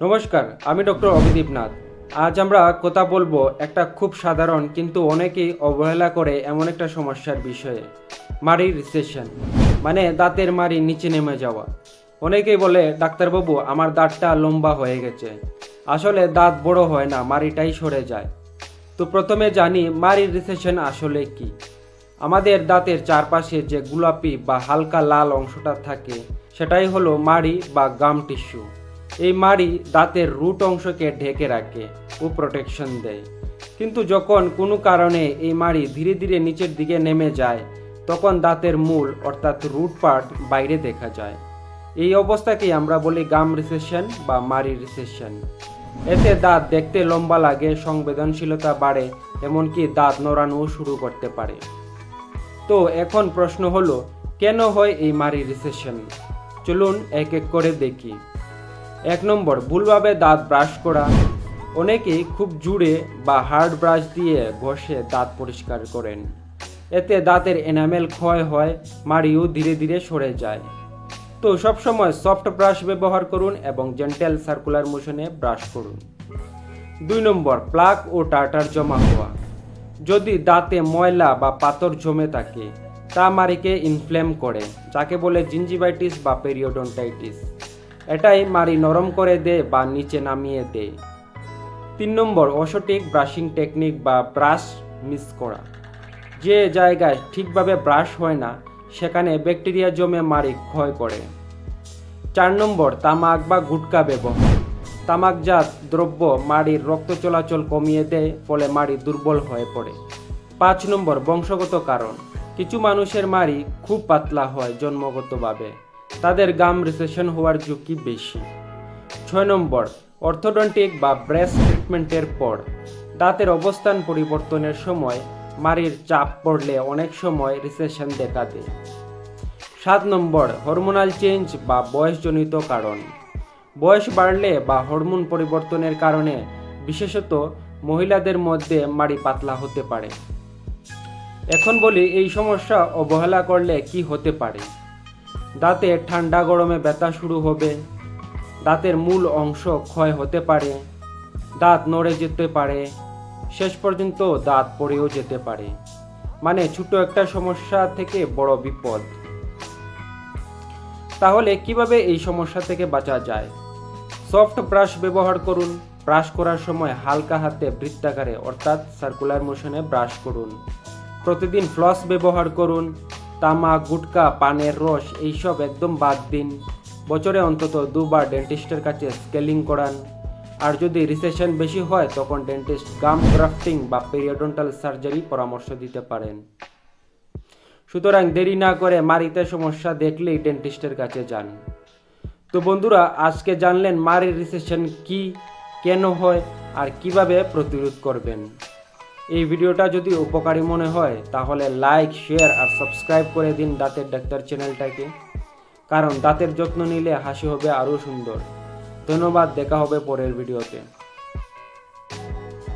নমস্কার, আমি ডক্টর অভিদীপ নাথ। আজ আমরা কথা বলব একটা খুব সাধারণ কিন্তু অনেকেই অবহেলা করে এমন একটা সমস্যার বিষয়ে মাড়ির রিসেশন মানে দাঁতের মাড়ি নিচে নেমে যাওয়া। অনেকেই বলে, ডাক্তারবাবু, আমার দাঁতটা লম্বা হয়ে গেছে। আসলে দাঁত বড় হয় না মাড়িটাই সরে যায়। তো প্রথমে জানি মাড়ির রিসেশন আসলে কি? আমাদের দাঁতের চারপাশে যে গোলাপি বা হালকা লাল অংশটা থাকে, সেটাই হলো মাড়ি বা গাম টিস্যু। এই মাড়ি দাঁতের রুট অংশকে ঢেকে রাখে ও প্রোটেকশন দেয়। কিন্তু যখন কোনো কারণে এই মাড়ি ধীরে ধীরে নিচের দিকে নেমে যায়, তখন দাঁতের মূল অর্থাৎ রুট পার্ট বাইরে দেখা যায়। এই অবস্থাকেই আমরা বলি গাম রিসেশন বা মাড়ি রিসেশন। এতে দাঁত দেখতে লম্বা লাগে, সংবেদনশীলতা বাড়ে, এমনকি দাঁত নড়ানোও শুরু করতে পারে। তো এখন প্রশ্ন হলো, কেন হয় এই মারি রিসেশন? চলুন এক এক করে দেখি। এক নম্বর, ভুলভাবে দাঁত ব্রাশ করা। অনেকেই খুব জুড়ে বা হার্ড ব্রাশ দিয়ে ঘষে দাঁত পরিষ্কার করেন। এতে দাঁতের এনামেল ক্ষয় হয়, মাড়িও ধীরে ধীরে সরে যায়। তো সবসময় সফট ব্রাশ ব্যবহার করুন এবং জেন্টেল সার্কুলার মোশনে ব্রাশ করুন। দুই নম্বর প্লাক ও টার্টার জমা হওয়া। যদি দাঁতে ময়লা বা পাথর জমে থাকে, তা মারিকে ইনফ্লেম করে, যাকে বলে জিঞ্জিভাইটিস বা পেরিওডন্টাইটিস এটাই মাড়ি নরম করে দেয় বা নিচে নামিয়ে দেয় তিন নম্বর, অসঠিক ব্রাশিং টেকনিক বা ব্রাশ মিস করা। যে জায়গায় ঠিকভাবে ব্রাশ হয় না, সেখানে ব্যাকটেরিয়া জমে মাড়ি ক্ষয় করে। চার নম্বর, তামাক বা গুটকা ব্যবহার। তামাকজাত দ্রব্য মাড়ির রক্ত চলাচল কমিয়ে দেয়, ফলে মাড়ি দুর্বল হয়ে পড়ে। পাঁচ নম্বর, বংশগত কারণ। কিছু মানুষের মাড়ি খুব পাতলা হয় জন্মগতভাবে। তাদের গাম রিসেশন হওয়ার ঝুঁকি বেশি। ছয় নম্বর অর্থোডন্টিক বা ব্রেস্ট ট্রিটমেন্টের পর দাঁতের অবস্থান পরিবর্তনের সময় মাড়ির চাপ পড়লে অনেক সময় রিসেশন দেখা দেয়। সাত নম্বর হরমোনাল চেঞ্জ বা বয়সজনিত কারণ। বয়স বাড়লে বা হরমোন পরিবর্তনের কারণে বিশেষত মহিলাদের মধ্যে মাড়ি পাতলা হতে পারে। এখন বলি এই সমস্যা অবহেলা করলে কি হতে পারে? দাঁতে ঠান্ডা গরমে ব্যথা শুরু হবে। দাঁতের মূল অংশ ক্ষয় হতে পারে। দাঁত নড়ে যেতে পারে। শেষ পর্যন্ত দাঁত পড়েও যেতে পারে। মানে ছোট একটা সমস্যা থেকে বড় বিপদ। তাহলে কীভাবে এই সমস্যা থেকে বাঁচা যায়? সফট ব্রাশ ব্যবহার করুন। ব্রাশ করার সময় হালকা হাতে বৃত্তাকারে, অর্থাৎ সার্কুলার মোশনে ব্রাশ করুন। প্রতিদিন ফ্লস ব্যবহার করুন। তামাক গুটকা, পানের রস, এইসব একদম বাদ দিন। বছরে অন্তত দুবার ডেন্টিস্টের কাছে স্কেলিং করান। আর যদি রিসেশন বেশি হয়, তখন ডেন্টিস্ট গাম গ্রাফটিং বা পেরিওডন্টাল সার্জারি পরামর্শ দিতে পারেন। সুতরাং দেরি না করে মারিতে সমস্যা দেখলেই ডেন্টিস্টের কাছে যান। তো বন্ধুরা, আজকে জানলেন মারির রিসেশন কি, কেন হয়, আর কীভাবে প্রতিরোধ করবেন। এই ভিডিওটা যদি উপকারী মনে হয়, তাহলে লাইক শেয়ার আর সাবস্ক্রাইব করে দিন দাঁতের ডাক্তার চ্যানেলটাকে। কারণ দাঁতের যত্ন নিলে হাসি হবে আরও সুন্দর। ধন্যবাদ, দেখা হবে পরের ভিডিওতে।